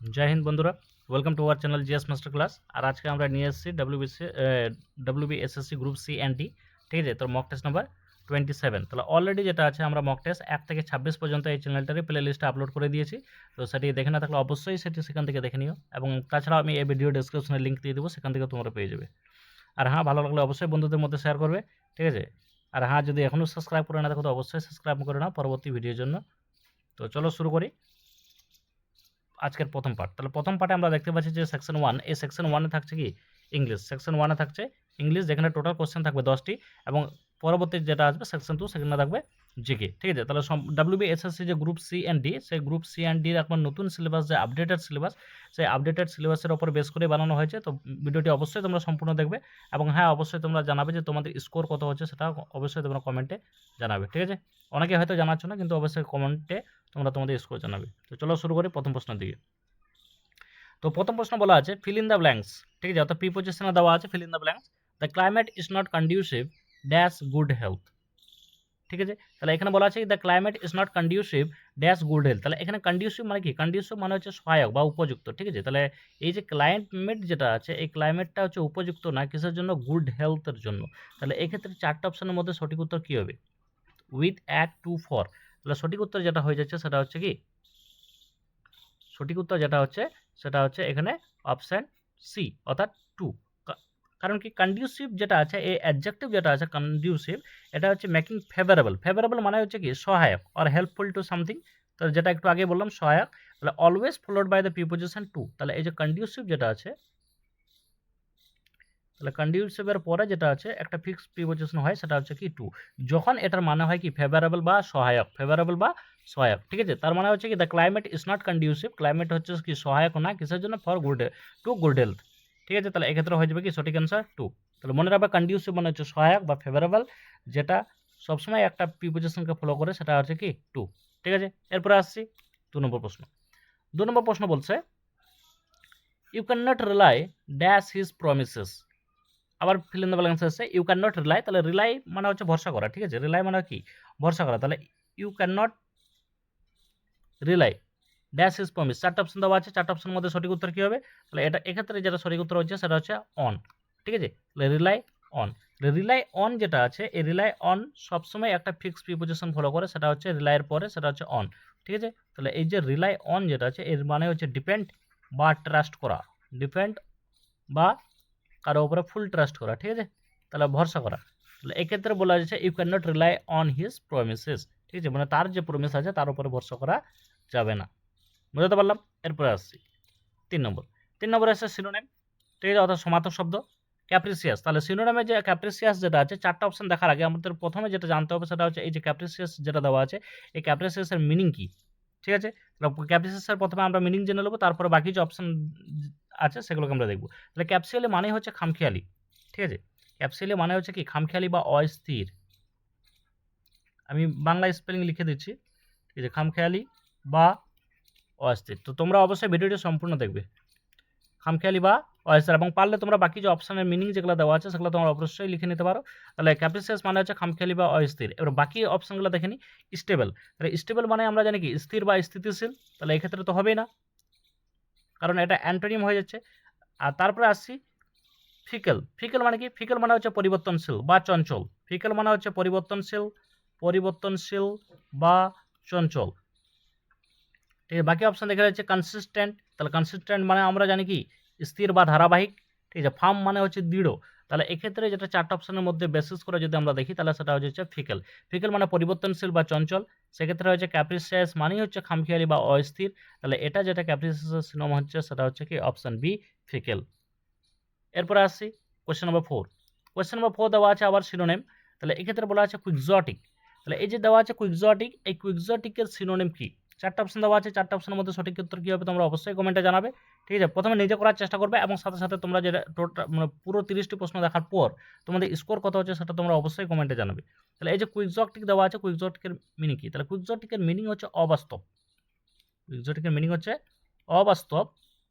জয় হিন্দ বন্ধুরা welcome to our channel GS master class আর আজকে আমরা নিয়ে এসেছি WBC WB SSC group C and D ঠিক আছে? তোর mock test number twenty seven তাহলে অলরেডি যেটা আছে, আমরা মক টেস্ট এক থেকে ছাব্বিশ পর্যন্ত এই চ্যানেলটারে প্লে লিস্টে আপলোড করে দিয়েছি। তো সেটি দেখে না থাকলে অবশ্যই সেটি সেখান থেকে দেখে নিও। এবং তাছাড়াও আমি এই ভিডিও ডিসক্রিপশনে লিঙ্ক দিয়ে দেবো, সেখান থেকে তোমরা পেয়ে যাবে। আর হ্যাঁ ভালো লাগলে অবশ্যই বন্ধুদের মধ্যে শেয়ার করবে, ঠিক আছে? আর হ্যাঁ যদি এখনও সাবস্ক্রাইব করে না থাকো, তো অবশ্যই সাবস্ক্রাইব করে নাও পরবর্তী ভিডিওর জন্য। তো চলো শুরু করি। আজকের প্রথম পার্ট তাহলে প্রথম পার্টে আমরা দেখতে পাচ্ছি যে সেকশন ওয়ান এই সেকশন ওয়ানে থাকছে কি? ইংলিশ সেকশন ওয়ানে থাকছে ইংলিশ যেখানে টোটাল কোশ্চেন থাকবে দশটি এবং পরবর্তী যেটা আসবে সেকশন টু সেখানে থাকবে জিকে ঠিক আছে? তাহলে ডাব্লিউবি এসএসসি যে গ্রুপ সি অ্যান্ড ডি সেই গ্রুপ সি অ্যান্ড ডির একবার নতুন সিলেবাস যে আপডেটেড সিলেবাস সেই আপডেটেড সিলেবাসের ওপর বেস করে বানানো হয়েছে। তো ভিডিওটি অবশ্যই তোমরা সম্পূর্ণ দেখবে এবং হ্যাঁ অবশ্যই তোমরা জানাবে যে তোমাদের স্কোর কত হচ্ছে সেটা অবশ্যই তোমরা কমেন্টে জানাবে, ঠিক আছে? অনেকে হয়তো জানাচ্ছ না, কিন্তু অবশ্যই কমেন্টে তোমরা তোমাদের স্কোর জানাবে। তো চলো শুরু করি প্রথম প্রশ্নের দিকে। তো প্রথম প্রশ্ন বলা আছে ফিল ইন দ্য ব্ল্যাঙ্কস ঠিক আছে? অর্থাৎ প্রিপোজিশনে দেওয়া আছে fill in the blanks the climate is not conducive dash good health ঠিক আছে? তাহলে এখানে বলা আছে the climate is not conducive dash good health তাহলে এখানে কন্ডিউসিভ মানে কি? কন্ডিউসিভ মানে হচ্ছে সহায়ক বা উপযুক্ত, ঠিক আছে? তাহলে এই যে ক্লাইমেট যেটা আছে, এই ক্লাইমেটটা হচ্ছে উপযুক্ত না, কিসের জন্য? গুড হেলথের জন্য। তাহলে এক্ষেত্রে চারটা অপশনের মধ্যে সঠিক উত্তর কী হবে? উইথ এক টু ফর তাহলে সঠিক উত্তর যেটা হয়ে যাচ্ছে সেটা হচ্ছে কি? সঠিক উত্তর যেটা হচ্ছে, সেটা হচ্ছে এখানে অপশান সি অর্থাৎ কারণ কি কন্ডিউসিভ যেটা আছে, এই অ্যাডজেক্টিভ যেটা আছে কন্ডিউসিভ এটা হচ্ছে মেকিং ফেভারেবল ফেভারেবল মানে হচ্ছে কি সহায়ক অর হেল্পফুল টু সামথিং তো যেটা একটু আগে বললাম, সহায়ক। তাহলে always followed by the preposition to তাহলে এই যে কন্ডিউসিভ যেটা আছে, তাহলে কন্ডিউসিভের পরে যেটা আছে, একটা ফিক্স প্রিপোজিশন হয়, সেটা হচ্ছে কি টু যখন এটার মানে হয় কি ফেভারেবল বা সহায়ক। ফেভারেবল বা সহায়ক। ঠিক আছে? তার মানে হচ্ছে কি the climate is not conducive climate হচ্ছে কি সহায়ক না, কিসের জন্য? For good to good health ঠিক আছে? তাহলে এক্ষেত্রে হয়ে যাবে কি? সঠিক অ্যান্সার টু তাহলে মনে রাখবে কন্ডিউসিভ মানে হচ্ছে সহায়ক বা ফেভারেবল যেটা সবসময় একটা প্রিপোজিশনকে ফলো করে, সেটা হচ্ছে কি? টু ঠিক আছে? এরপরে আসছি দু নম্বর প্রশ্ন। দু নম্বর প্রশ্ন বলছে you can not rely dash his promises আবার ফিল ইন দ্য ব্ল্যাঙ্কস আছে ইউ ক্যান নট রিলাই তাহলে রিলাই মানে হচ্ছে ভরসা করা, ঠিক আছে? রিলাই মানে কি? ভরসা করা। তাহলে you can not rely dash is promise চারটা অপশন দেওয়া আছে, চারটা অপশনের মধ্যে সঠিক উত্তর কী হবে? তাহলে এটা এক্ষেত্রে যেটা সঠিক উত্তর হচ্ছে, সেটা হচ্ছে অন ঠিক আছে? রিলাই অন রিলাই অন যেটা আছে, এই রিলাই অন সবসময় একটা ফিক্সড প্রিপোজিশন ফলো করে, সেটা হচ্ছে রিলাইয়ের পরে, সেটা হচ্ছে অন ঠিক আছে? তাহলে এই যে রিলাই অন যেটা আছে, এর মানে হচ্ছে ডিপেন্ড বা ট্রাস্ট করা। ডিপেন্ড বা কারও উপরে ফুল ট্রাস্ট করা। ঠিক আছে? তাহলে ভরসা করা। তাহলে এক্ষেত্রে বলা যাচ্ছে you can not rely on his promises ঠিক আছে? মানে তার যে প্রমিস আছে, তার উপরে ভরসা করা যাবে না। বুঝতে পারলাম? এরপরে আসছি। তিন নম্বর। তিন নম্বরে আসছে সিনোনেম ঠিক আছে, অর্থাৎ সমার্থক শব্দ। ক্যাপ্রিসিয়াস তাহলে সিনোনেমে যে ক্যাপ্রিসিয়াস যেটা আছে, চারটা অপশন দেখার আগে আমাদের প্রথমে যেটা জানতে হবে সেটা হচ্ছে এই যে ক্যাপ্রিসিয়াস যেটা দেওয়া আছে, এই ক্যাপ্রিসিয়াসের মিনিং কী? ঠিক আছে? ক্যাপ্রিসিয়াসের প্রথমে আমরা মিনিং জেনে নেব, তারপরে বাকি যে অপশন আছে সেগুলোকে আমরা দেখব। তাহলে ক্যাপসিয়ালি মানে হচ্ছে খামখেয়ালি। ঠিক আছে? ক্যাপসিয়ালি মানে হচ্ছে কি? খামখেয়ালি বা অস্থির। আমি বাংলা স্পেলিং লিখে দিচ্ছি। ঠিক আছে খামখেয়ালি বা অস্থির। তো তোমরা অবশ্যই ভিডিওটি সম্পূর্ণ দেখবে। খামখেয়ালি বা অস্থির। এবং পারলে তোমরা বাকি যে অপশানের মিনিং যেগুলো দেওয়া আছে, সেগুলো তোমরা অবশ্যই লিখে নিতে পারো। তাহলে ক্যাপ্রিসিয়াস মানে হচ্ছে খামখেয়ালি বা অস্থির। এবার বাকি অপশানগুলো দেখে নিই স্টেবল তাহলে স্টেবল মানে আমরা জানি কি? স্থির বা স্থিতিশীল। তাহলে এক্ষেত্রে তো হবেই না। কারণ এটা অ্যান্টোনিম হয়ে যাচ্ছে। আর তারপরে আসছি ফিকেল। ফিকেল মানে কি? ফিকেল মানে হচ্ছে পরিবর্তনশীল বা চঞ্চল। ফিকেল মানে হচ্ছে পরিবর্তনশীল পরিবর্তনশীল বা চঞ্চল। ঠিক আছে বাকি অপশান দেখা যাচ্ছে কনসিস্টেন্ট তাহলে কনসিস্টেন্ট মানে আমরা জানি কি স্থির বা ধারাবাহিক ঠিক আছে ফার্ম মানে হচ্ছে দৃঢ় তাহলে এক্ষেত্রে যেটা চারটা অপশানের মধ্যে বেসিস করে যদি আমরা দেখি তাহলে সেটা হচ্ছে ফিকেল ফিকেল মানে পরিবর্তনশীল বা চঞ্চল সেক্ষেত্রে হচ্ছে ক্যাপ্রিসিয়াস মানেই হচ্ছে খামখেয়ালি বা অস্থির তাহলে এটা যেটা ক্যাপ্রিসিয়াসের সিনোম হচ্ছে সেটা হচ্ছে কি অপশান বি ফিকেল এরপরে আসছি question number four question number four দেওয়া আছে আবার সিনোনেম তাহলে এক্ষেত্রে বলা আছে কুইকজটিক তাহলে এই যে দেওয়া আছে কুইকজটিক এই কুইকজটিকের সিনোনেম কি চারটা অপশন দেওয়া আছে, চারটা অপশনের মধ্যে সঠিক উত্তর কী হবে তোমরা অবশ্যই কমেন্টে জানাবে। ঠিক আছে, প্রথমে নিজে করার চেষ্টা করবে এবং সাথে সাথে তোমরা যেটা টোটাল মানে পুরো তিরিশটি প্রশ্ন দেখার পর তোমাদের স্কোর কত হচ্ছে সেটা তোমরা অবশ্যই কমেন্টে জানাবে। তাহলে এই যে কুইকজটিক দেওয়া আছে কুইকজটিকের মিনিং কী? তাহলে কুইকজটিকের মিনিং হচ্ছে অবাস্তব। কুইকজটিকের মিনিং হচ্ছে অবাস্তব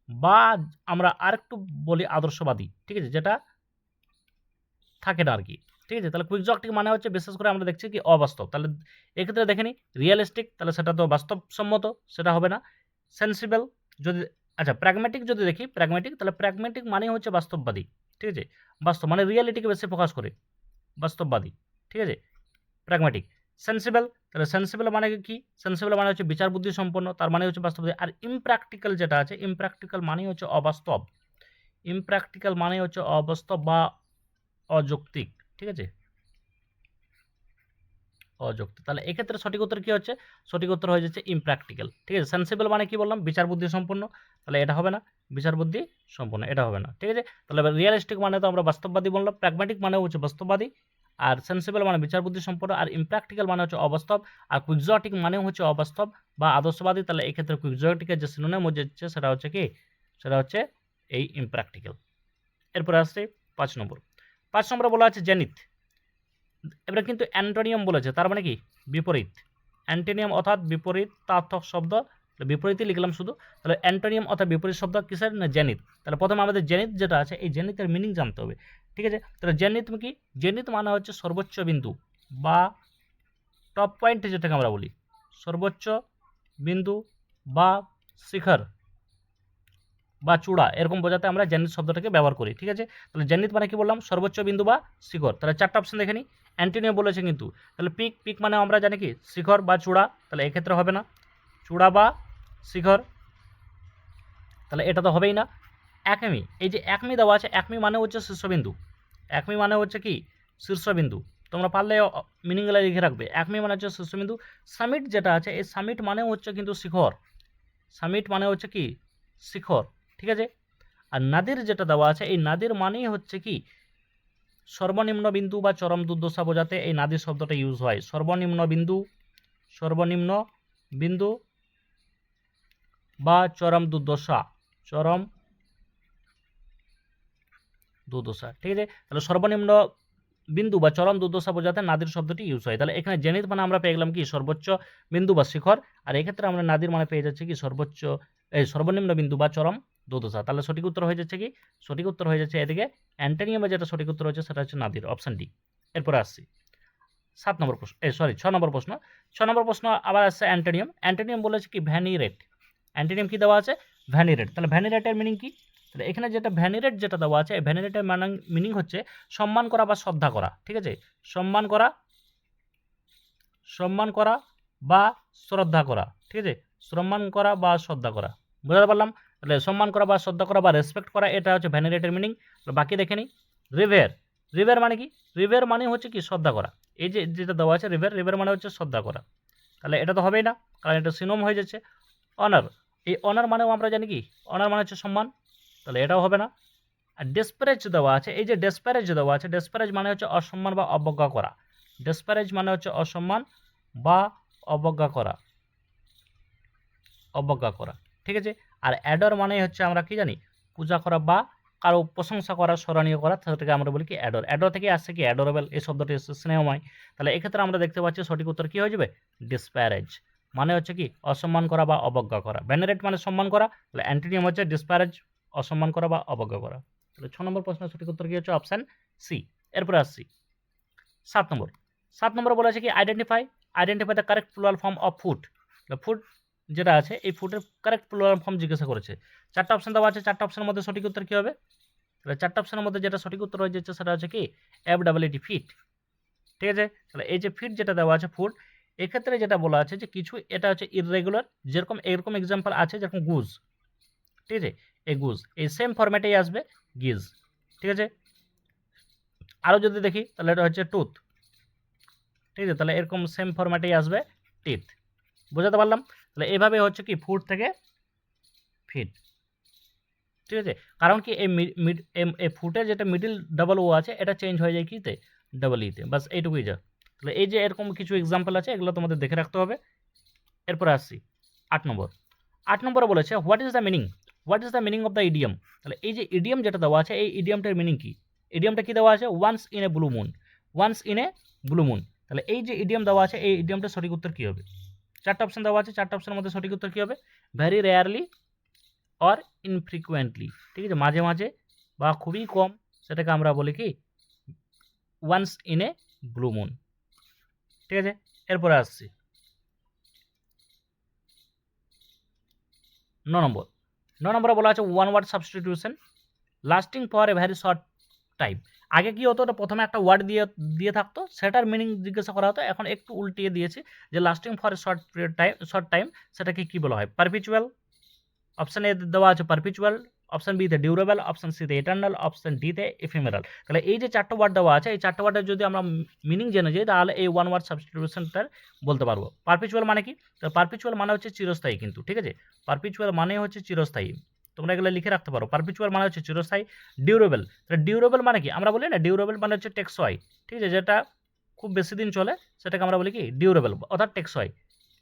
বা আমরা আরেকটু বলি আদর্শবাদী। ঠিক আছে, যেটা থাকে না আর কি। ঠিক আছে? তাহলে কুইক কুইকজটিক মানে হচ্ছে বিশেষ করে আমরা দেখছি কি অবাস্তব। তাহলে এক্ষেত্রে দেখে নিই রিয়েলিস্টিক তাহলে সেটা তো বাস্তবসম্মত, সেটা হবে না। সেন্সিবল যদি আচ্ছা প্র্যাগমেটিক যদি দেখি প্র্যাগমেটিক তাহলে প্র্যাগমেটিক মানে হচ্ছে বাস্তববাদী, ঠিক আছে? বাস্তব মানে রিয়ালিটিকে বেশি ফোকাস করে, বাস্তববাদী, ঠিক আছে? প্র্যাগমেটিক সেন্সিবল তাহলে সেন্সিবল মানে কি? সেন্সিবল মানে হচ্ছে বিচার বুদ্ধি সম্পন্ন, তার মানে হচ্ছে বাস্তববাদী। আর ইমপ্র্যাকটিক্যাল যেটা আছে ইমপ্র্যাকটিক্যাল মানে হচ্ছে অবাস্তব। ইমপ্র্যাকটিক্যাল মানে হচ্ছে অবাস্তব বা অযৌক্তিক। ঠিক আছে? অযৌক্তিক। তাহলে এক্ষেত্রে সঠিক উত্তর কী হচ্ছে? সঠিক উত্তর হয়ে যাচ্ছে ইমপ্র্যাকটিক্যাল ঠিক আছে? সেন্সিবল মানে কি বললাম? বিচার বুদ্ধি সম্পন্ন। তাহলে এটা হবে না। বিচার বুদ্ধি সম্পন্ন। এটা হবে না। ঠিক আছে? তাহলে রিয়েলিস্টিক মানে তো আমরা বাস্তববাদী বললাম। প্র্যাগম্যাটিক মানে হচ্ছে বাস্তববাদী। আর সেন্সিবল মানে বিচার বুদ্ধি সম্পন্ন। আর ইমপ্র্যাকটিক্যাল মানে হচ্ছে অবাস্তব। আর কুইকজটিক মানে হচ্ছে অবাস্তব বা আদর্শবাদী। তাহলে এক্ষেত্রে কুইকজটিকের যে সিনোনিম হচ্ছে, সেটা হচ্ছে কি? সেটা হচ্ছে এই ইমপ্র্যাকটিক্যাল এরপরে আসছে পাঁচ নম্বর। পাঁচ নম্বরে বলা আছে জেনিথ। এবারে কিন্তু অ্যান্টোনিয়াম বলেছে, তার মানে কি? বিপরীত। অ্যান্টোনিয়াম অর্থাৎ বিপরীত তার্থক শব্দ বিপরীতই লিখলাম শুধু। তাহলে অ্যান্টোনিয়াম অর্থাৎ বিপরীত শব্দ কিসের? না জেনিত তাহলে প্রথমে আমাদের জেনিত যেটা আছে, এই জেনিতের মিনিং জানতে হবে। ঠিক আছে? তাহলে জেনিত কি? জেনিত মানে হচ্ছে সর্বোচ্চ বিন্দু বা টপ পয়েন্ট যেটাকে আমরা বলি। সর্বোচ্চ বিন্দু বা শিখর। বা চূড়া, এরকম বোঝাতে আমরা জেনিত শব্দটাকে ব্যবহার করি, ঠিক আছে? তাহলে জেনিত মানে কি বললাম? সর্বোচ্চ বিন্দু বা শিখর। তাহলে চারটা অপশন দেখে নিই অ্যান্টোনিয়াম বলেছে কিন্তু। তাহলে পিক পিক মানে আমরা জানি কি? শিখর বা চূড়া, তাহলে এক্ষেত্রে হবে না। চূড়া বা শিখর, তাহলে এটা তো হবেই না। একমি, এই যে একমি দেওয়া আছে, একমি মানে হচ্ছে শীর্ষবিন্দু একমি মানে হচ্ছে কি? শীর্ষবিন্দু তোমরা পারলে মিনিংগুলো লিখে রাখবে। একমি মানে হচ্ছে শীর্ষবিন্দু সামিট যেটা আছে, এই সামিট মানে হচ্ছে কিন্তু শিখর। সামিট মানে হচ্ছে কি? শিখর। ঠিক আছে? আর নাদির যেটা দেওয়া আছে, এই নাদির মানেই হচ্ছে কি? সর্বনিম্ন বিন্দু বা চরম দুর্দশা বোঝাতে এই নাদির শব্দটা ইউজ হয়। সর্বনিম্ন বিন্দু সর্বনিম্ন বিন্দু বা চরম দুর্দশা। চরম দুর্দশা, ঠিক আছে? তাহলে সর্বনিম্ন বিন্দু বা চরম দুর্দশা বোঝাতে নাদির শব্দটি ইউজ হয়। তাহলে এখানে জেনিত মানে আমরা পেয়ে গেলাম কি? সর্বোচ্চ বিন্দু বা শিখর। আর এক্ষেত্রে আমরা নাদির মানে পেয়ে যাচ্ছি কি? সর্বোচ্চ, এই সর্বনিম্ন বিন্দু বা চরম দুর্দশা তাহলে সঠিক উত্তর হয়ে যাচ্ছে কি? সঠিক উত্তর হয়ে যাচ্ছে এদিকে। অ্যান্টোনিয়ামে যেটা সঠিক উত্তর হচ্ছে সেটা হচ্ছে নাদির অপশান ডি এরপরে আসছি। সাত নম্বর প্রশ্ন এই সরি ছ নম্বর প্রশ্ন। ছ নম্বর প্রশ্ন আবার আসছে অ্যান্টোনিয়াম। অ্যান্টোনিয়াম বলেছে কি? ভ্যানিরেট। অ্যান্টোনিয়াম কি দেওয়া আছে? ভ্যানিরেট। তাহলে ভ্যানিরেটের মিনিং কি? তাহলে এখানে যেটা ভ্যানিরেট যেটা দেওয়া আছে ভ্যানিরেটের মিনিং হচ্ছে সম্মান করা বা শ্রদ্ধা করা, ঠিক আছে? সম্মান করা সম্মান করা বা শ্রদ্ধা করা, ঠিক আছে? সম্মান করা বা শ্রদ্ধা করা। বুঝতে পারলাম? তাহলে সম্মান করা বা শ্রদ্ধা করা বা রেসপেক্ট করা, এটা হচ্ছে ভ্যানিরেটের মিনিং বাকি দেখে নিই। রিভের রিভের মানে কি? রিভের মানে হচ্ছে কি? শ্রদ্ধা করা। এই যে, যেটা দেওয়া আছে রিভের রিভের মানে হচ্ছে শ্রদ্ধা করা। তাহলে এটা তো হবেই না, কারণ এটা সিনোম হয়ে যাচ্ছে। অনার এই অনার মানেও আমরা জানি কি? অনার মানে হচ্ছে সম্মান। তাহলে এটাও হবে না। আর ডেসপারেজ দেওয়া আছে, এই যে ডেসপারেজ দেওয়া আছে ডেসপারেজ মানে হচ্ছে অসম্মান বা অবজ্ঞা করা। ডেসপারেজ মানে হচ্ছে অসম্মান বা অবজ্ঞা করা। অবজ্ঞা করা। ঠিক আছে? আর অ্যাডর মানে হচ্ছে আমরা কি জানি? পূজা করা বা কারও প্রশংসা করা, স্মরণীয় করা সেটাকে আমরা বলি কি অ্যাডর অ্যাডর থেকে আসছে কি অ্যাডোরেবল এই শব্দটি এসছে স্নেহময়। তাহলে এক্ষেত্রে আমরা দেখতে পাচ্ছি সঠিক উত্তর কী হয়ে যাবে? ডিসপ্যারেজ মানে হচ্ছে কি? অসম্মান করা বা অবজ্ঞা করা। ভ্যানারেট মানে সম্মান করা। তাহলে অ্যান্টিনিয়াম হচ্ছে ডিসপ্যারেজ অসম্মান করা বা অবজ্ঞা করা। তাহলে ছ নম্বর প্রশ্নের সঠিক উত্তর কী হচ্ছে? অপশান সি এরপরে আসছি। সাত নম্বর। সাত নম্বর বলা আছে কি identify identify the correct plural form of food food যেটা আছে, এই ফুডের কারেক্ট প্লুরাল ফর্ম জিজ্ঞাসা করেছে। চারটা অপশান দেওয়া আছে, চারটা অপশানের মধ্যে সঠিক উত্তর কী হবে? তাহলে চারটা অপশানের মধ্যে যেটা সঠিক উত্তর হয়ে যাচ্ছে সেটা হচ্ছে কি? এফ ডাবল এটি ফিট ঠিক আছে? তাহলে এই যে ফিট যেটা দেওয়া আছে ফুড এক্ষেত্রে যেটা বলা আছে যে কিছু, এটা হচ্ছে ইররেগুলার যেরকম, এরকম এক্সাম্পল আছে, যেরকম গুজ ঠিক আছে? এই গুজ এই সেম ফরম্যাটেই আসবে গিজ ঠিক আছে? আরও যদি দেখি, তাহলে এটা হচ্ছে টুথ ঠিক আছে? তাহলে এরকম সেম ফরম্যাটেই আসবে টিথ বোঝাতে পারলাম? তাহলে এইভাবে হচ্ছে কি ফুড থেকে ফিট ঠিক আছে? কারণ কি এই মিড এই ফুটের যেটা মিডিল ডাবল ও আছে, এটা চেঞ্জ হয়ে যায় কিতে ডাবল ইতে বাস এইটুকুই যা। তাহলে এই যে এরকম কিছু এক্সাম্পল আছে, এগুলো তোমাদের দেখে রাখতে হবে। এরপরে আসছি, আট নম্বর। আট নম্বরে বলেছে what is the meaning what is the meaning of the idiom তাহলে এই যে ইডিয়াম যেটা দেওয়া আছে, এই ইডিয়ামটার মিনিং কি? ইডিয়ামটা কি দেওয়া আছে? Once in a blue moon once in a blue moon তাহলে এই যে ইডিয়াম দেওয়া আছে, এই ইডিয়ামটার সঠিক উত্তর কী হবে? চারটা অপশান দেওয়া আছে, চারটা অপশানের মধ্যে সঠিক উত্তর কী হবে? ভেরি রেয়ারলি অর ইনফ্রিকুয়েন্টলি ঠিক আছে? মাঝে মাঝে বা খুবই কম, সেটাকে আমরা বলি কি? Once in a blue moon ঠিক আছে? এরপরে আসছি। ন নম্বর, ন নম্বরে বলা আছে one word substitution lasting for a very short time আগে কি হতো প্রথমে একটা ওয়ার্ড দিয়ে দিয়ে থাকতো, সেটার মিনিং জিজ্ঞাসা করা হতো, এখন একটু উল্টিয়ে দিয়েছে, যে lasting for short period time short time সেটাকে কী বলা হয়? পারপিচুয়াল অপশান এ দেওয়া আছে পারপিচুয়াল অপশান বিতে ডিউরেবল অপশান সিতে ইটার্নাল অপশান ডিতে এফিমেরাল তাহলে এই যে চারটে ওয়ার্ড দেওয়া আছে, এই চারটে ওয়ার্ডের যদি আমরা মিনিং জেনে যাই, তাহলে এই ওয়ান ওয়ার্ড সাবস্টিটিউশনটার বলতে পারব। পারপিচুয়াল মানে কি? পারপিচুয়াল মানে হচ্ছে চিরস্থায়ী কিন্তু, ঠিক আছে? পারপিচুয়াল মানে হচ্ছে চিরস্থায়ী। তোমরা এগুলো লিখে রাখতে পারো। পারপিচুয়াল মানে হচ্ছে চিরস্থায়ী ডিউরেবল তাহলে ডিউরেবল মানে কি? আমরা বলি না ডিউরেবল মানে হচ্ছে টেকসই। ঠিক আছে, যেটা খুব বেশি দিন চলে, সেটাকে আমরা বলি কি? ডিউরেবল অর্থাৎ টেকসই।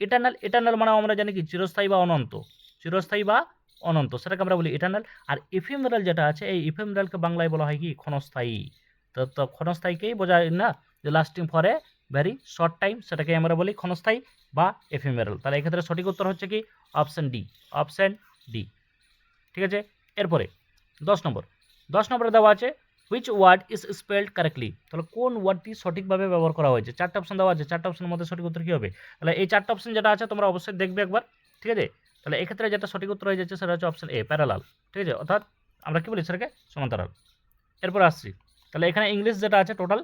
ইটার্নাল ইটার্নাল মানে আমরা জানি কি? চিরস্থায়ী বা অনন্ত। চিরস্থায়ী বা অনন্ত, সেটাকে আমরা বলি ইটার্নাল আর ইফিমেরাল যেটা আছে, এই ইফিমেরালকে বাংলায় বলা হয় কি? ক্ষণস্থায়ী। তো তো ক্ষণস্থায়ীকেই বোঝায় না, যে lasting for a very short time সেটাকে আমরা বলি ক্ষণস্থায়ী বা এফিমেরাল তাহলে এক্ষেত্রে সঠিক উত্তর হচ্ছে কি? অপশান ডি অপশান ডি ঠিক আছে? এরপরে, দশ নম্বর। দশ নম্বরে দেওয়া আছে which word is spelled correctly তাহলে কোন ওয়ার্ডটি সঠিকভাবে ব্যবহার করা হয়েছে? চারটা অপশন দেওয়া আছে, চারটা অপশনের মধ্যে সঠিক উত্তর কী হবে? তাহলে এই চারটা অপশন যেটা আছে, তোমরা অবশ্যই দেখবে একবার, ঠিক আছে? তাহলে এক্ষেত্রে যেটা সঠিক উত্তর হয়ে যাচ্ছে, সেটা হচ্ছে অপশন এ প্যারালাল ঠিক আছে? অর্থাৎ আমরা কী বলি সেটাকে? সমান্তরাল। এরপর আসছি, তাহলে এখানে ইংলিশ যেটা আছে টোটাল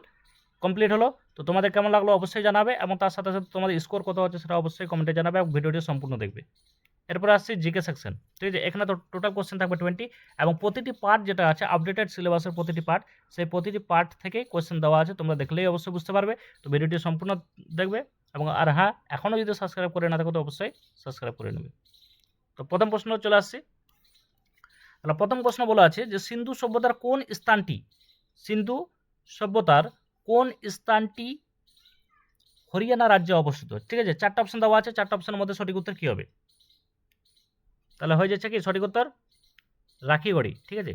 কমপ্লিট হলো। তো তোমাদের কেমন লাগল অবশ্যই জানাবে, এবং তার সাথে সাথে তোমাদের স্কোর কত হচ্ছে, সেটা অবশ্যই কমেন্টে জানাবে, এবং ভিডিওটি সম্পূর্ণ দেখবে। এরপর আসছি জিকে সেকশন ঠিক আছে? এখানে তো টোটাল কোশ্চেন থাকবে টোয়েন্টি এবং প্রতিটি পার্ট যেটা আছে আপডেটেড সিলেবাসের প্রতিটি পার্ট সেই প্রতিটি পার্ট থেকে কোশ্চেন দেওয়া আছে, তোমরা দেখলেই অবশ্যই বুঝতে পারবে। তো ভিডিওটি সম্পূর্ণ দেখবে এবং আর হ্যাঁ এখনও যদি সাবস্ক্রাইব করে না থাকো, তো অবশ্যই সাবস্ক্রাইব করে নেবে। তো প্রথম প্রশ্ন চলে আসছি। তাহলে প্রথম প্রশ্ন বলা আছে যে, সিন্ধু সভ্যতার কোন স্থানটি, সিন্ধু সভ্যতার কোন স্থানটি হরিয়ানা রাজ্যে অবস্থিত, ঠিক আছে? চারটা অপশন দেওয়া আছে, চারটা অপশনের মধ্যে সঠিক উত্তর কী হবে? তাহলে হয়ে যাচ্ছে কি? সঠিক উত্তর? রাখিগড়ি, ঠিক আছে?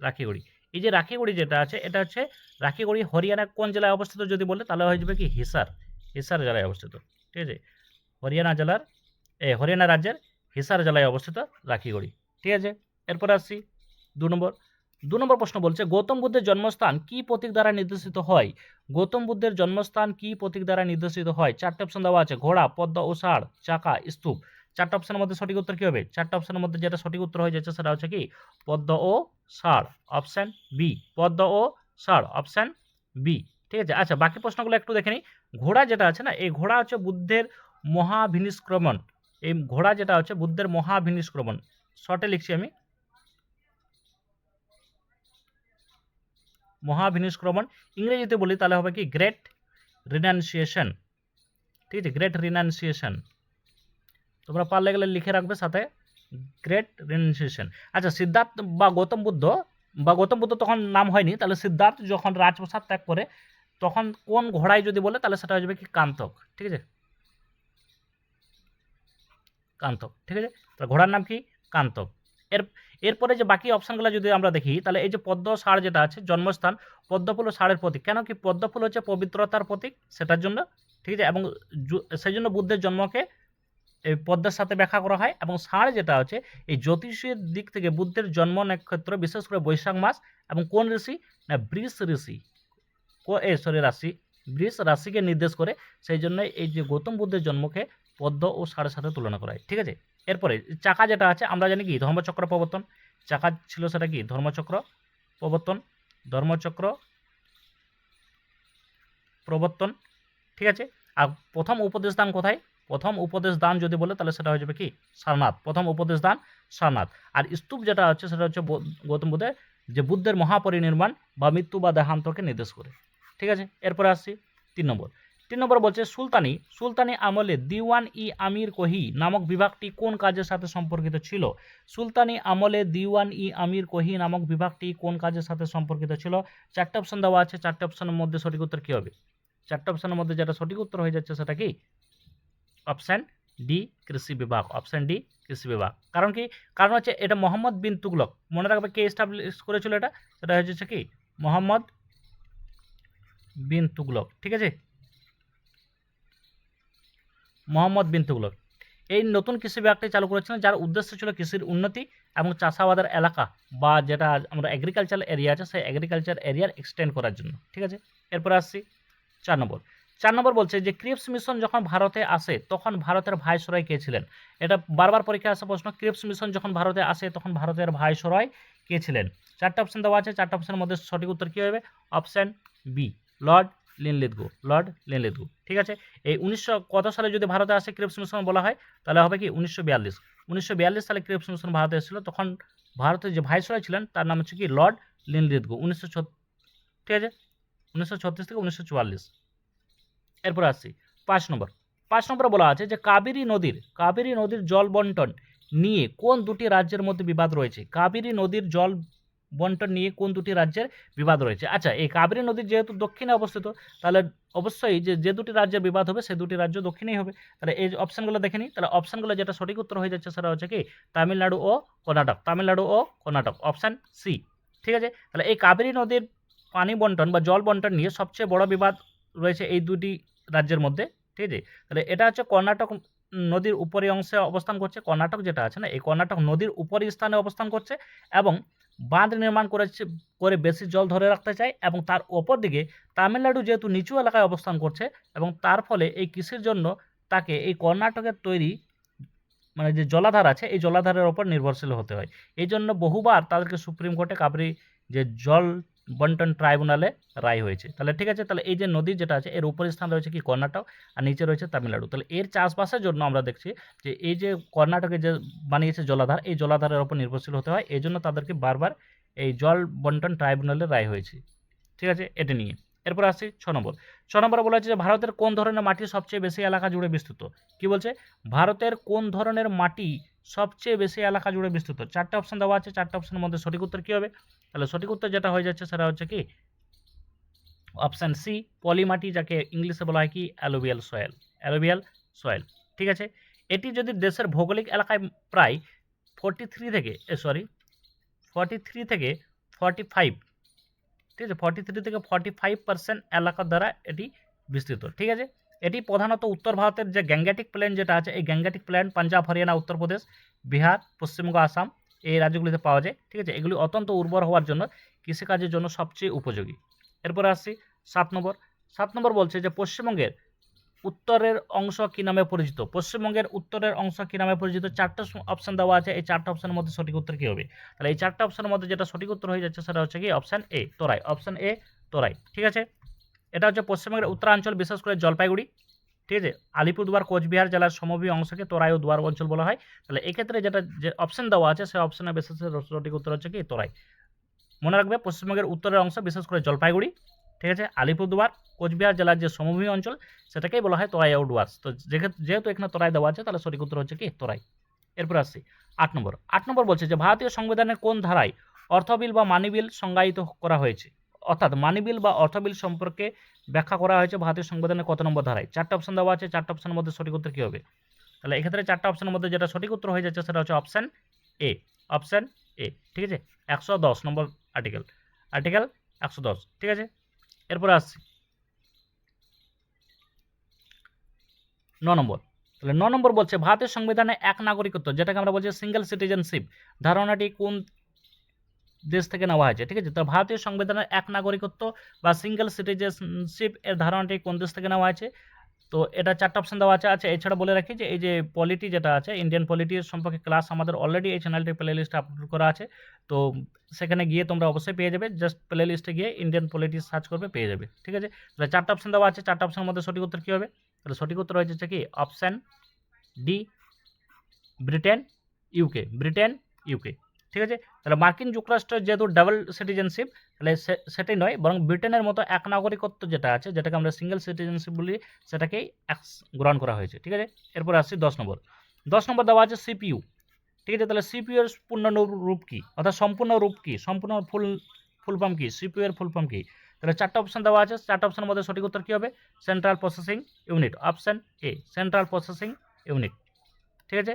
রাখিগড়ি। এই যে রাখিগড়ি যেটা আছে, এটা হচ্ছে রাখিগড়ি হরিয়ানা কোন জেলায় অবস্থিত যদি বলে, তাহলে হয়ে যাবে কি? হিসার হিসার জেলায় অবস্থিত, ঠিক আছে? হরিয়ানা জেলার, এ, হরিয়ানা রাজ্যের হিসার জেলায় অবস্থিত রাখিগড়ি, ঠিক আছে? এরপর আসছি দু নম্বর। দু নম্বর প্রশ্ন বলছে, গৌতম বুদ্ধের জন্মস্থান কি প্রতীক দ্বারা নির্দেশিত হয়? গৌতম বুদ্ধের জন্মস্থান কি প্রতীক দ্বারা নির্দেশিত হয়? চারটে অপশন দেওয়া আছে, ঘোড়া, পদ্ম, ও চাকা, স্তূপ। চারটা অপশনের মধ্যে সঠিক উত্তর কী হবে? চারটা অপশনের মধ্যে যেটা সঠিক উত্তর হয়ে যাচ্ছে সেটা হচ্ছে কি? পদ্ম ও ষাঁড় অপশান বি পদ্ম ও সার অপশান বি ঠিক আছে? আচ্ছা বাকি প্রশ্নগুলো একটু দেখে নিই। ঘোড়া যেটা আছে না, এই ঘোড়া হচ্ছে বুদ্ধের মহাভিনিষ্ক্রমণ। এই ঘোড়া যেটা হচ্ছে বুদ্ধের মহাভিনিষ্ক্রমণ। শর্টে লিখছি আমি। মহাভিনিষ্ক্রমণ। ইংরেজিতে বলি তাহলে হবে কি? গ্রেট রিনাউন্সিয়েশন ঠিক আছে? গ্রেট রিনাউন্সিয়েশন তোমরা পারলে গেলে লিখে রাখবে সাথে গ্রেট রিনাউন্সিয়েশন আচ্ছা সিদ্ধার্থ বা গৌতম বুদ্ধ, বা গৌতম বুদ্ধ তখন নাম হয়নি, তাহলে সিদ্ধার্থ যখন রাজপ্রসাদ ত্যাগ করে, তখন কোন ঘোড়ায় যদি বলে, তাহলে সেটা হয়ে যাবে কি কান্তক, ঠিক আছে? কান্তক, ঠিক আছে? তাহলে ঘোড়ার নাম কি? কান্তক। এর, এরপরে যে বাকি অপশানগুলো যদি আমরা দেখি, তাহলে এই যে পদ্ম ষাঁড় যেটা আছে, জন্মস্থান, পদ্মফুল ও ষাঁড়ের প্রতীক। কেন কি পদ্মফুল হচ্ছে পবিত্রতার প্রতীক, সেটার জন্য, ঠিক আছে? এবং সেই জন্য বুদ্ধের জন্মকে পদ্মের সাথে ব্যাখ্যা করা হয় এবং ষাঁড় যেটা হচ্ছে, এই জ্যোতিষের দিক থেকে বুদ্ধের জন্ম নক্ষত্র, বিশেষ করে বৈশাখ মাস এবং কোন ঋষি না, বৃষ ঋষি এ সরি রাশি। বৃষ রাশিকে নির্দেশ করে সেই জন্য এই যে গৌতম বুদ্ধের জন্মকে পদ্ম ও ষাঁড়ের সাথে তুলনা করা হয়, ঠিক আছে? এরপরে, চাকা যেটা আছে, আমরা জানি কি, ধর্মচক্র প্রবর্তন। চাকা ছিল সেটা কি? ধর্মচক্র প্রবর্তন। ধর্মচক্র প্রবর্তন, ঠিক আছে? আর প্রথম উপদেশ দান কোথায়? প্রথম উপদেশ দান যদি বলে, তাহলে সেটা হয়ে যাবে কি? সারনাথ। প্রথম উপদেশ দান সারনাথ। আর স্তূপ যেটা হচ্ছে সেটা হচ্ছে গৌতম বুদ্ধের, যে বুদ্ধের মহাপরিনির্মাণ বা মৃত্যু বা দেহান্তকে নির্দেশ করে। ঠিক আছে? এরপরে আসছি তিন নম্বর। তিন নম্বর বলছে, সুলতানি সুলতানি আমলে দিওয়ান ই আমির কোহি নামক বিভাগটি কোন কাজের সাথে সম্পর্কিত ছিল? সুলতানি আমলে দিওয়ান ই আমির কোহি নামক বিভাগটি কোন কাজের সাথে সম্পর্কিত ছিল? চারটে অপশন দেওয়া আছে। চারটে অপশনের মধ্যে সঠিক উত্তর কী হবে? চারটে অপশনের মধ্যে যেটা সঠিক উত্তর হয়ে যাচ্ছে, সেটা কি? অপশান ডি কৃষি বিভাগ। অপশান ডি কৃষি বিভাগ। কারণ কি? কারণ হচ্ছে এটা মোহাম্মদ বিন তুগলক। মনে রাখবে কে এস্টাবলিশ করেছিল এটা? সেটা হচ্ছে কি? মোহাম্মদ বিন তুগলক। ঠিক আছে? মোহাম্মদ বিন তুগলক। এই নতুন কৃষি বিভাগটি চালু করেছিলেন যার উদ্দেশ্য ছিল কৃষির উন্নতি এবং চাষাবাদের এলাকা বা যেটা আমরা এগ্রিকালচার এরিয়া আছে, সেই এগ্রিকালচার এরিয়ার এক্সটেন্ড করার জন্য। ঠিক আছে? এরপর আসছি চার নম্বর। চার নম্বর বলছে যে, ক্রিপস মিশন যখন ভারতে আসে, তখন ভারতের ভাইসরয় কে ছিলেন? এটা বারবার পরীক্ষায় আসা প্রশ্ন, ক্রিপস মিশন যখন ভারতে আসে, তখন ভারতের ভাইসরয় কে ছিলেন? চারটা অপশন দেওয়া আছে, চারটা অপশনের মধ্যে সঠিক উত্তর কী হবে? Option B Lord Linlithgow Lord Linlithgow ঠিক আছে? এই উনিশশো কত সালে যদি ভারতে আসে ক্রিপস মিশন বলা হয়, তাহলে হবে কি? উনিশশো বিয়াল্লিশ। উনিশশো বিয়াল্লিশ সালে ক্রিপস মিশন ভারতে এসেছিল, তখন ভারতের যে ভাইসরয় ছিলেন, তার নাম হচ্ছে কি? লর্ড লিনলিথগো উনিশশো ঠিক আছে? উনিশশো ছত্রিশ থেকে উনিশশো চুয়াল্লিশ। এরপর আসছি, পাঁচ নম্বর। পাঁচ নম্বরে বলা আছে যে কাবেরী নদীর কাবেরী নদীর জল বন্টন নিয়ে কোন দুটি রাজ্যের মধ্যে বিবাদ রয়েছে? কাবেরী নদীর জল বন্টন নিয়ে কোন দুটি রাজ্যের বিবাদ রয়েছে? আচ্ছা এই কাবেরী নদীর যেহেতু দক্ষিণে অবস্থিত, তাহলে অবশ্যই যে যে দুটি রাজ্যের বিবাদ হবে, সে দুটি রাজ্য দক্ষিণেই হবে। তাহলে এই অপশানগুলো দেখে নিই, তাহলে অপশানগুলো যেটা সঠিক উত্তর হয়ে যাচ্ছে সেটা হচ্ছে কি? তামিলনাড়ু ও কর্ণাটক। তামিলনাড়ু ও কর্ণাটক অপশান সি ঠিক আছে? তাহলে এই কাবেরী নদীর পানি বন্টন বা জল বন্টন নিয়ে সবচেয়ে বড় বিবাদ রয়েছে এই দুটি রাজ্যের মধ্যে, ঠিক আছে? তাহলে এটা হচ্ছে কর্ণাটক নদীর উপরি অংশে অবস্থান করছে, কর্ণাটক যেটা আছে না, এই কর্ণাটক নদীর উপরি স্থানে অবস্থান করছে এবং বাঁধ নির্মাণ করেছে, করে বেশি জল ধরে রাখতে চায় এবং তার ওপর দিকে তামিলনাড়ু যেহেতু নিচু এলাকায় অবস্থান করছে এবং তার ফলে এই কৃষির জন্য তাকে এই কর্ণাটকের তৈরি মানে যে জলাধার আছে, এই জলাধারের ওপর নির্ভরশীল হতে হয়। এই জন্য বহুবার তাদেরকে সুপ্রিম কোর্টে কাবরি যে জল বন্টন ট্রাইব্যুনালে রায় হয়েছে। তাহলে ঠিক আছে, তাহলে এই যে নদী যেটা আছে, এর উপর স্থান রয়েছে কি কর্ণাটক আর নিচে রয়েছে তামিলনাড়ু। তাহলে এর চাষবাসের জন্য আমরা দেখছি যে এই যে কর্ণাটকে যে বানিয়েছে জলাধার, এই জলাধারের ওপর নির্ভরশীল হতে হয়। এই জন্য তাদেরকে বারবার এই জল বন্টন ট্রাইব্যুনালে রায় হয়েছে। ঠিক আছে, এটা নিয়ে। এরপর আসছি ছ নম্বর। ছ নম্বরে বলা হচ্ছে যে ভারতের কোন ধরনের মাটি সবচেয়ে বেশি এলাকা জুড়ে বিস্তৃত? কি বলছে? ভারতের কোন ধরনের মাটি সবচেয়ে বেশি এলাকা জুড়ে বিস্তৃত। চারটে অপশন দেওয়া আছে, চারটে অপশনের মধ্যে সঠিক উত্তর কী হবে? তাহলে সঠিক উত্তর যেটা হয়ে যাচ্ছে সেটা হচ্ছে কি? অপশান সি পলিমাটি যাকে ইংলিশে বলা হয় কি? অ্যালোবিয়াল সয়েল অ্যালোবিয়াল সয়েল ঠিক আছে? এটি যদি দেশের ভৌগোলিক এলাকায় প্রায় ফর্টি থ্রি থেকে সরি ফর্টি থ্রি থেকে ফর্টি ফাইভ ঠিক আছে? ফর্টি থ্রি থেকে ফর্টি ফাইভ পার্সেন্ট এলাকার দ্বারা এটি বিস্তৃত, ঠিক আছে? এটি প্রধানত উত্তর ভারতের যে গ্যাঙ্গেটিক প্ল্যান যেটা আছে, এই গ্যাঙ্গেটিক প্ল্যান পাঞ্জাব, হরিয়ানা উত্তরপ্রদেশ বিহার পশ্চিমবঙ্গ আসাম এই রাজ্যগুলিতে পাওয়া যায়, ঠিক আছে? এগুলি অত্যন্ত উর্বর হওয়ার জন্য কৃষিকাজের জন্য সবচেয়ে উপযোগী। এরপরে আসছি সাত নম্বর। সাত নম্বর বলছে যে পশ্চিমবঙ্গের উত্তরের অংশ কী নামে পরিচিত? পশ্চিমবঙ্গের উত্তরের অংশ কী নামে পরিচিত? চারটা অপশান দেওয়া আছে, এই চারটা অপশানের মধ্যে সঠিক উত্তর কী হবে? তাহলে এই চারটা অপশানের মধ্যে যেটা সঠিক উত্তর হয়ে যাচ্ছে সেটা হচ্ছে কি? অপশান এ তোরাই। অপশান এ তোরাই, ঠিক আছে? এটা হচ্ছে পশ্চিমবঙ্গের উত্তরাঞ্চল, বিশেষ করে জলপাইগুড়ি, ঠিক আছে? আলিপুরদুয়ার, কোচবিহার জেলার সমভূমি অংশকে তোরাই ও দুয়ার অঞ্চল বলা হয়। তাহলে এক্ষেত্রে যেটা যে অপশান দেওয়া আছে সেই অপশানের বিশেষ সঠিক উত্তর হচ্ছে কি তোরাই। মনে রাখবে পশ্চিমবঙ্গের উত্তরের অংশ, বিশেষ করে জলপাইগুড়ি, ঠিক আছে? আলিপুরদুয়ার, কোচবিহার জেলার যে সমভূমি অঞ্চল, সেটাকেই বলা হয় তোরাই ও ডুয়ার্স তো যেহেতু এখানে তোরাই দেওয়া আছে, তাহলে সঠিক উত্তর হচ্ছে কি তোরাই। এরপর আসছি, আট নম্বর। আট নম্বর বলছে যে, ভারতীয় সংবিধানের কোন ধারায় অর্থবিল বা মানি বিল সংজ্ঞায়িত করা হয়েছে? অর্থাৎ মানি বিল বা অর্থ বিল সম্পর্কে ব্যাখ্যা করা হয়েছে ভারতীয় সংবিধানের কত নম্বর ধারায়? চারটা অপশন দেওয়া আছে, চারটা অপশনের মধ্যে সঠিক উত্তর কী হবে? তাহলে এক্ষেত্রে চারটা অপশনের মধ্যে যেটা সঠিক উত্তর হয়ে যাচ্ছে সেটা হচ্ছে অপশান এ অপশান এ ঠিক আছে? একশো দশ নম্বর আর্টিকেল আর্টিকেল একশো দশ, ঠিক আছে? এরপরে আসছি। ন নম্বর, তাহলে ন নম্বর বলছে, ভারতের সংবিধানে এক নাগরিকত্ব, যেটাকে আমরা বলছি সিঙ্গেল সিটিজেনশিপ ধারণাটি কোন দেশ থেকে নেওয়া হয়েছে, ঠিক আছে? তো ভারতীয় সংবিধানের এক নাগরিকত্ব বা সিঙ্গেল সিটিজেনশিপ এর ধারণাটি কোন দেশ থেকে নেওয়া হয়েছে? তো এটা চারটা অপশন দেওয়া আছে। আছে এছাড়া বলে রাখি যে এই যে পলিটি যেটা আছে ইন্ডিয়ান পলিটির সম্পর্কে ক্লাস আমাদের অলরেডি এই চ্যানেলটির প্লে লিস্টে আপলোড করা আছে। তো সেখানে গিয়ে তোমরা অবশ্যই পেয়ে যাবে। জাস্ট প্লে লিস্টে গিয়ে ইন্ডিয়ান পলিটি সার্চ করবে, পেয়ে যাবে, ঠিক আছে? তাহলে চারটা অপশন দেওয়া আছে। চারটা অপশনের মধ্যে সঠিক উত্তর কী হবে? তাহলে সঠিক উত্তর হয়ে যাচ্ছে কি? Option D Britain UK Britain UK ঠিক আছে? তাহলে মার্কিন যুক্তরাষ্ট্রের যেহেতু ডাবল সিটিজেনশিপ, তাহলে সেটাই নয়, বরং ব্রিটেনের মতো এক নাগরিকত্ব যেটা আছে, যেটাকে আমরা সিঙ্গেল সিটিজেনশিপ বলি, সেটাকেই গ্রহণ করা হয়েছে, ঠিক আছে? এরপর আসছি দশ নম্বর। দশ নম্বর দেওয়া আছে সিপিইউ, ঠিক আছে? তাহলে সিপিইউ এর পূর্ণ রূপ কী? অর্থাৎ সম্পূর্ণ রূপ কী? সম্পূর্ণ ফুল ফুল ফর্ম কী? সিপিইউ এর ফুল ফর্ম কী? তাহলে চারটা অপশন দেওয়া আছে, চারটা অপশনের মধ্যে সঠিক উত্তর কী হবে? Central processing unit option A central processing unit ঠিক আছে?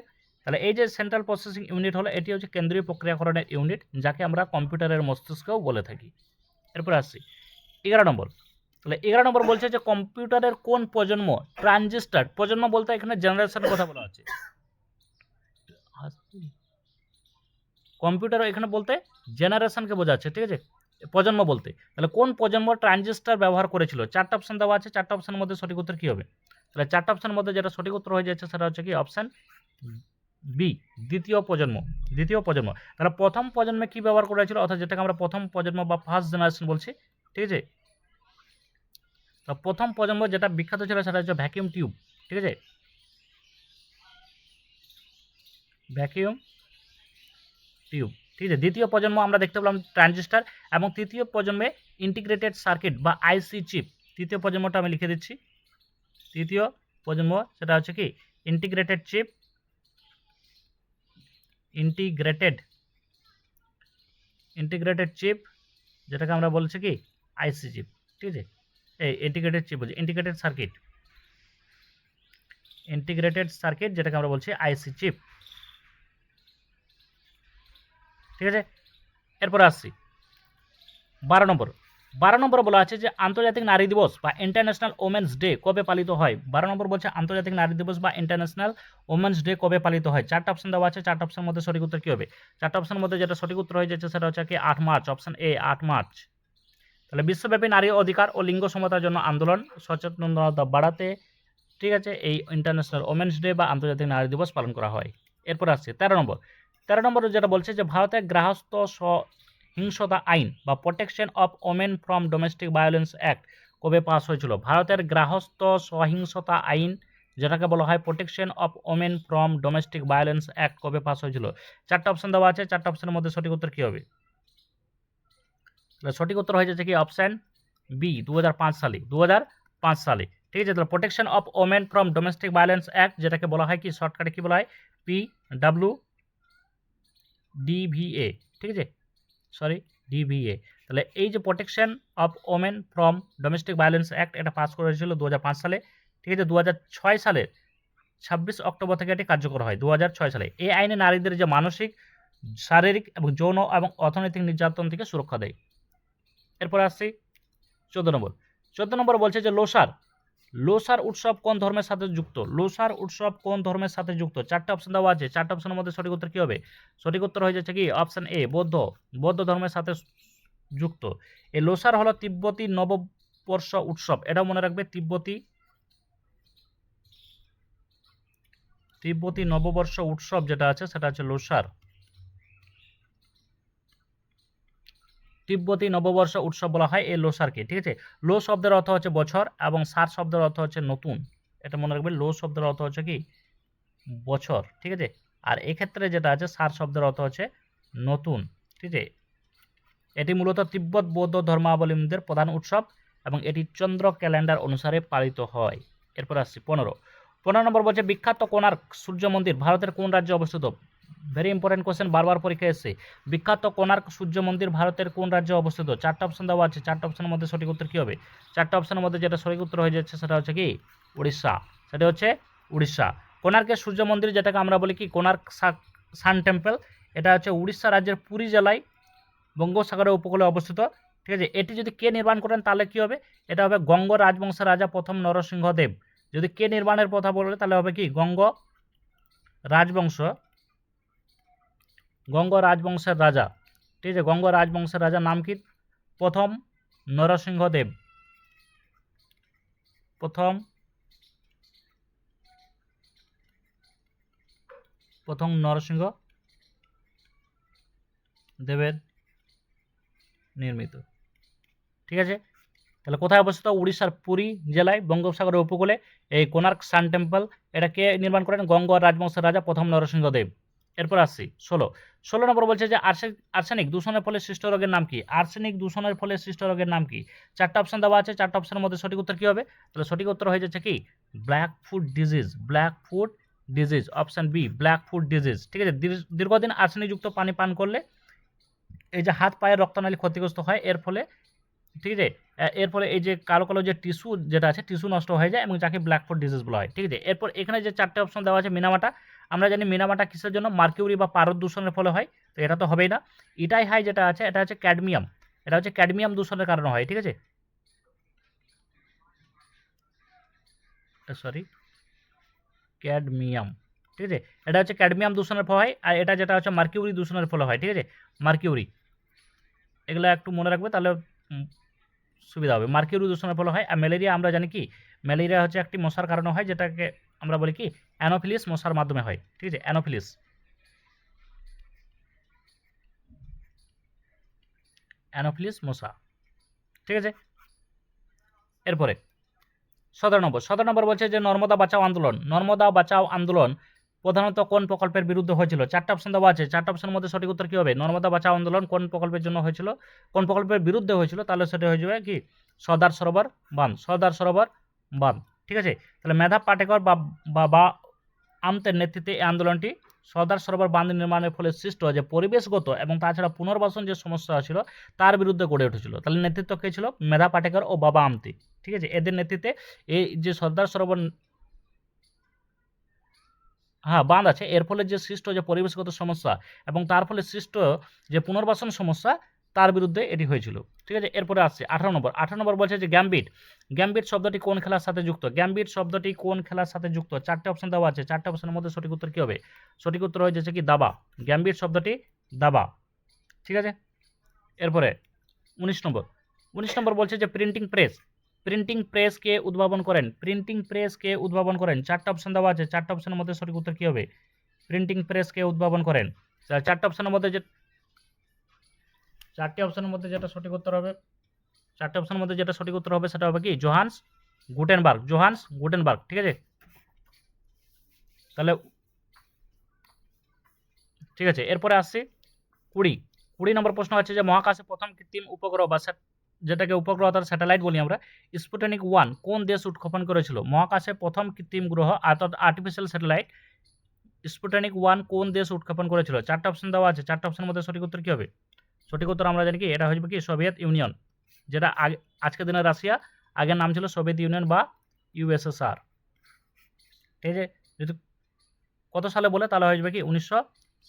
তাহলে এই যে সেন্ট্রাল প্রসেসিং ইউনিট হলো, এটি হচ্ছে কেন্দ্রীয় প্রক্রিয়াকরণের ইউনিট যাকে আমরা কম্পিউটারের মস্তিষ্কও বলে থাকি। এরপর আসছি, এগারো নম্বর। তাহলে এগারো নম্বর বলছে যে কম্পিউটারের কোন প্রজন্ম ট্রানজিস্টার প্রজন্ম বলতে এখানে জেনারেশনের কথা বলা আছে কম্পিউটার এখানে বলতে জেনারেশনকে বোঝাচ্ছে, ঠিক আছে? প্রজন্ম বলতে। তাহলে কোন প্রজন্ম ট্রানজিস্টার ব্যবহার করেছিল? চারটা অপশন দেওয়া আছে, চারটা অপশনের মধ্যে সঠিক উত্তর কী হবে? তাহলে চারটা অপশনের মধ্যে যেটা সঠিক উত্তর হয়ে যাচ্ছে, সেটা হচ্ছে কি? অপশান বি, দ্বিতীয় প্রজন্ম দ্বিতীয় প্রজন্ম। তাহলে প্রথম প্রজন্মে কি ব্যবহার করা অর্থাৎ যেটাকে আমরা প্রথম প্রজন্ম বা ফার্স্ট জেনারেশন বলছি, ঠিক আছে? তো প্রথম প্রজন্ম যেটা বিখ্যাত ছিল সেটা হচ্ছে ভ্যাকিউম টিউব ঠিক আছে? ভ্যাকিউম টিউব ঠিক আছে? দ্বিতীয় প্রজন্ম আমরা দেখতে পেলাম ট্রানজিস্টার এবং তৃতীয় প্রজন্মে ইন্টিগ্রেটেড সার্কিট বা আইসি চিপ তৃতীয় প্রজন্মটা আমি লিখে দিচ্ছি। তৃতীয় প্রজন্ম সেটা হচ্ছে কি? Integrated chip integrated integrated chip, যেটাকে আমরা বলছি কি? আইসি চিপ, ঠিক আছে? এই ইন্টিগ্রেটেড চিপ বলছি, ইন্টিগ্রেটেড সার্কিট। ইন্টিগ্রেটেড সার্কিট, যেটাকে আমরা বলছি আইসি চিপ। ঠিক আছে? এরপর আসছি। বারো নম্বর। বারো নম্বর বলা আছে যে আন্তর্জাতিক নারী দিবস বা ইন্টারন্যাশনাল ওমেন্স ডে কবে পালিত হয়? বারো নম্বর বলছে আন্তর্জাতিক নারী দিবস বা ইন্টারন্যাশনাল ওমেন্স ডে কবে পালিত হয়? চারটা অপশন দেওয়া আছে, চারটা অপশনের মধ্যে সঠিক উত্তর কী হবে? চারটা অপশনের মধ্যে যেটা সঠিক উত্তর হয়ে যাচ্ছে সেটা হচ্ছে কি আট মার্চ অপশন এ আট মার্চ। তাহলে বিশ্বব্যাপী নারী অধিকার ও লিঙ্গ সমতার জন্য আন্দোলন সচেতনতা বাড়াতে ঠিক আছে, এই ইন্টারন্যাশনাল ওমেন্স ডে বা আন্তর্জাতিক নারী দিবস পালন করা হয়। এরপর আসছে তেরো নম্বর। তেরো নম্বর যেটা বলছে যে ভারতের গ্রাহস্থ সহিংসতা আইন বা protection of women from domestic violence act কবে পাস হয়েছিল? ভারতের গ্রাহস্থ সহিংসতা আইন, যেটাকে বলা হয় protection of women from domestic violence act কবে পাস হয়েছিল? চারটা অপশন দেওয়া আছে, চারটা অপশনের মধ্যে সঠিক উত্তর কী হবে? সঠিক উত্তর হয়ে যাচ্ছে কি? অপশান বি দু হাজার পাঁচ সালে দু হাজার পাঁচ সালে। ঠিক আছে, তাহলে protection of women from domestic violence act যেটাকে বলা হয় কি? শর্টকাটে কি বলা হয়? পি ডাব্লিউ ডিভিএ ঠিক আছে? সরি ডিভিএ তাহলে এই যে protection of women from domestic violence act এটা পাস করেছিল দু হাজার পাঁচ সালে। ঠিক আছে দু সালের ছাব্বিশ অক্টোবর থেকে এটি কার্যকর হয় দু হাজার ছয় সালে। এই আইনে নারীদের যে মানসিক, শারীরিক এবং যৌন এবং অর্থনৈতিক নির্যাতন থেকে সুরক্ষা দেয়। এরপর আসছি চোদ্দ নম্বর। চোদ্দ নম্বর বলছে যে, লোসার লোসার উৎসব কোন ধর্মের সাথে যুক্ত? লোসার উৎসব কোন ধর্মের সাথে যুক্ত? চারটা অপশন দেওয়া আছে। চারটা অপশনের মধ্যে সঠিক উত্তর কী হবে? সঠিক উত্তর হয়ে যাচ্ছে কি? অপশন এ বৌদ্ধ। বৌদ্ধ ধর্মের সাথে যুক্ত। এই লোসার হলো তিব্বতী নববর্ষ উৎসব। এটাও মনে রাখবে, তিব্বতী তিব্বতী নববর্ষ উৎসব যেটা আছে, সেটা হচ্ছে লোসার। তিব্বতী নববর্ষ উৎসব বলা হয় এই লোসারকে ঠিক আছে? লো শব্দের অর্থ হচ্ছে বছর এবং সার শব্দের অর্থ হচ্ছে নতুন। এটা মনে রাখবে লো শব্দের অর্থ হচ্ছে কি? বছর, ঠিক আছে? আর এক্ষেত্রে যেটা আছে, সার শব্দের অর্থ হচ্ছে নতুন, ঠিক আছে? এটি মূলত তিব্বত বৌদ্ধ ধর্মাবলম্বীদের প্রধান উৎসব এবং এটি চন্দ্র ক্যালেন্ডার অনুসারে পালিত হয়। এরপর আসছি, পনেরো। পনেরো নম্বর বলছে, বিখ্যাত কোণার্ক সূর্য মন্দির, ভারতের কোন রাজ্যে অবস্থিত? ভেরি ইম্পর্টেন্ট কোশ্চেন বারবার পরীক্ষায় এসেছে। বিখ্যাত কোণার্ক সূর্য মন্দির ভারতের কোন রাজ্যে অবস্থিত? চারটা অপশন দেওয়া আছে। চারটা অপশনের মধ্যে সঠিক উত্তর কী হবে? চারটা অপশনের মধ্যে যেটা সঠিক উত্তর হয়ে যাচ্ছে সেটা হচ্ছে কি? উড়িষ্যা। সেটা হচ্ছে উড়িষ্যা। কোণার্কের সূর্য মন্দির যেটাকে আমরা বলি কি? Konark sun temple. এটা হচ্ছে উড়িষ্যা রাজ্যের পুরী জেলায় বঙ্গোসাগরের উপকূলে অবস্থিত। ঠিক আছে? এটি যদি কে নির্মাণ করেন তাহলে কী হবে? এটা হবে গঙ্গ রাজবংশের রাজা প্রথম নরসিংহদেব। যদি কে নির্মাণের কথা বলে তাহলে হবে কি? গঙ্গ রাজবংশ। গঙ্গ রাজবংশের রাজা। ঠিক আছে, গঙ্গ রাজবংশের রাজার নাম কি? প্রথম নরসিংহদেব প্রথম প্রথম নরসিংহ দেবের নির্মিত। ঠিক আছে? তাহলে কোথায় অবস্থিত? উড়িষ্যার পুরী জেলায়, বঙ্গোপসাগরের উপকূলে, এই কোনার্ক সান টেম্পল, এটা কে নির্মাণ করেন? গঙ্গ রাজবংশের রাজা প্রথম নরসিংহদেব এরপর আসছি, ষোলো। ষোলো নম্বর বলছে যে আর্সেনিক দূষণের ফলে সৃষ্ট রোগের নাম কি? আর্সেনিক দূষণের ফলে সৃষ্ট রোগের নাম কি? চারটা অপশন দেওয়া আছে, চারটা অপশনের মধ্যে সঠিক উত্তর কী হবে? তাহলে সঠিক উত্তর হয়ে যাচ্ছে কি? Black food disease black food disease option B black food disease ঠিক আছে দীর্ঘদিন আর্সেনিকযুক্ত পানি পান করলে এই যে হাত, পায়ের রক্তনালী ক্ষতিগ্রস্ত হয়, এর ফলে, ঠিক আছে এর ফলে এই যে কালো কালো যে টিস্যু যেটা আছে টিস্যু নষ্ট হয়ে যায় এবং যাকে ব্ল্যাক ফুড ডিজিজ বলা হয়। ঠিক আছে, এরপর এখানে যে চারটে অপশন দেওয়া আছে, মিনামাটা আমরা জানি মিনামাটা কিসের জন্য? মার্কিউরি বা পারদ দূষণের ফলে হয়। তো এটা তো হবেই না। ইটাই হাই যেটা আছে, এটা হচ্ছে ক্যাডমিয়াম। এটা হচ্ছে ক্যাডমিয়াম দূষণের কারণে হয়, ঠিক আছে? সরি, ক্যাডমিয়াম, ঠিক আছে? এটা হচ্ছে ক্যাডমিয়াম দূষণের ফলে হয়, আর এটা যেটা হচ্ছে মার্কিউরি দূষণের ফলে হয়, ঠিক আছে? মার্কিউরি। এগুলো একটু মনে রাখবে, তাহলে সুবিধা হবে। মার্কিউরি দূষণের ফলে হয়, আর ম্যালেরিয়া আমরা জানি কি? ম্যালেরিয়া হচ্ছে একটি মশার কারণে হয়, যেটাকে আমরা বলি কি? অ্যানোফিলিস মশার মাধ্যমে হয়, ঠিক আছে? অ্যানোফিলিস অ্যানোফিলিস মশা, ঠিক আছে? এরপরে, সতেরো নম্বর সতেরো নম্বর বলছে যে নর্মদা বাঁচাও আন্দোলন। নর্মদা বাঁচাও আন্দোলন প্রধানত কোন প্রকল্পের বিরুদ্ধে হয়েছিল? চারটা অপশন দেওয়া আছে। চারটা অপশনের মধ্যে সঠিক উত্তর কী হবে? নর্মদা বাঁচাও আন্দোলন কোন প্রকল্পের জন্য হয়েছিল? কোন প্রকল্পের বিরুদ্ধে হয়েছিল? তাহলে সেটা হয়ে যাবে কি? সর্দার সরোবর বাঁধ, সর্দার সরোবর বাঁধ, ঠিক আছে? তাহলে মেধা পাটেকর বা আমতের নেতৃত্বে এই আন্দোলনটি সর্দার সরোবর বাঁধ নির্মাণের ফলে সৃষ্ট যে পরিবেশগত এবং তাছাড়া পুনর্বাসন যে সমস্যা ছিল, তার বিরুদ্ধে গড়ে উঠেছিল। তাহলে নেতৃত্ব কে ছিল? মেধা পাটেকর ও বাবা আমতি। ঠিক আছে? এদের নেতৃত্বে এই যে সর্দার সরোবর হ্যাঁ বাঁধ আছে। এর ফলে যে সৃষ্ট যে পরিবেশগত সমস্যা এবং তার ফলে সৃষ্ট যে পুনর্বাসন সমস্যা তার বিরুদ্ধে এটি হয়েছিল। ঠিক আছে? এরপরে আসছে, আঠারো নম্বর। আঠারো নম্বর বলছে যে গ্যাম্বিট গ্যাম্বিট শব্দটি কোন খেলার সাথে যুক্ত? গ্যাম্বিট শব্দটি কোন খেলার সাথে যুক্ত? চারটে অপশন দেওয়া আছে। চারটে অপশনের মধ্যে সঠিক উত্তর কী হবে? সঠিক উত্তর হয়ে যাচ্ছে কি? দাবা। গ্যাম্বিট শব্দটি দাবা। ঠিক আছে? এরপরে উনিশ নম্বর। উনিশ নম্বর বলছে যে প্রিন্টিং প্রেস প্রিন্টিং প্রেস কে উদ্ভাবন করেন। প্রিন্টিং প্রেস কে উদ্ভাবন করেন। চারটা অপশন দেওয়া আছে। চারটা অপশনের মধ্যে সঠিক উত্তর কী হবে? প্রিন্টিং প্রেস কে উদ্ভাবন করেন। চারটা অপশনের মধ্যে যে চারটি অপশনের মধ্যে যেটা সঠিক উত্তর হবে, চারটে অপশনের মধ্যে যেটা সঠিক উত্তর হবে সেটা হবে কি? জোহান্স গুটেনবার্গ জোহান্স গুটেনবার্গ, ঠিক আছে? তাহলে ঠিক আছে, এরপরে আসছি কুড়ি। কুড়ি নম্বর প্রশ্ন আছে যে মহাকাশে প্রথম কৃত্রিম উপগ্রহ বা যেটাকে উপগ্রহ অর্থাৎ স্যাটেলাইট বলি আমরা স্পুটনিক ওয়ান কোন দেশ উৎক্ষেপণ করেছিল? মহাকাশে প্রথম কৃত্রিম গ্রহ অর্থাৎ আর্টিফিশিয়াল স্যাটেলাইট স্পুটনিক ওয়ান কোন দেশ উৎক্ষেপণ করেছিল? চারটা অপশন দেওয়া আছে, চারটা অপশনের মধ্যে সঠিক উত্তর কী হবে? সঠিক উত্তর আমরা জানি কি, এটা হয়ে কি সোভিয়েত ইউনিয়ন, যেটা আগে, আজকের দিনে রাশিয়া, আগের নাম ছিল সোভিয়েত ইউনিয়ন বা ইউএসএসআর ঠিক আছে? যদি কত সালে বলে, তাহলে হয়ে যাবে কি উনিশশো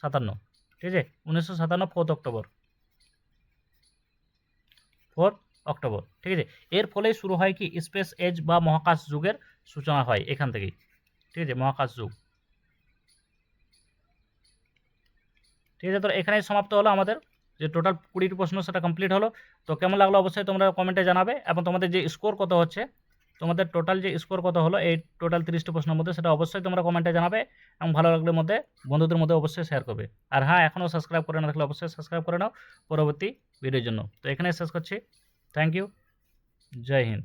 সাতান্ন। ঠিক আছে? উনিশশো সাতান্ন ফোর্থ অক্টোবর। Fourth October. ঠিক আছে? এর ফলেই শুরু হয় কি, স্পেস এজ বা মহাকাশ যুগের সূচনা হয় এখান থেকেই। ঠিক আছে? মহাকাশ যুগ। ঠিক আছে? তো এখানেই সমাপ্ত হলো আমাদের যে টোটাল কুড়িটি প্রশ্ন সেটা কমপ্লিট হলো। তো কেমন লাগল অবশ্যই তোমরা কমেন্টে জানাবে এবং তোমাদের যে স্কোর কত হচ্ছে, তোমাদের টোটাল যে স্কোর কত হলো, এই টোটাল তিরিশটি প্রশ্নের মধ্যে সেটা অবশ্যই তোমরা কমেন্টে জানাবে এবং ভালো লাগলে মধ্যে বন্ধুদের মধ্যে অবশ্যই শেয়ার করবে। আর হ্যাঁ এখনও সাবস্ক্রাইব করে না থাকলে অবশ্যই সাবস্ক্রাইব করে নাও পরবর্তী ভিডিওর জন্য। তো এখানে শেষ করছি। থ্যাংক ইউ জয় হিন্দ।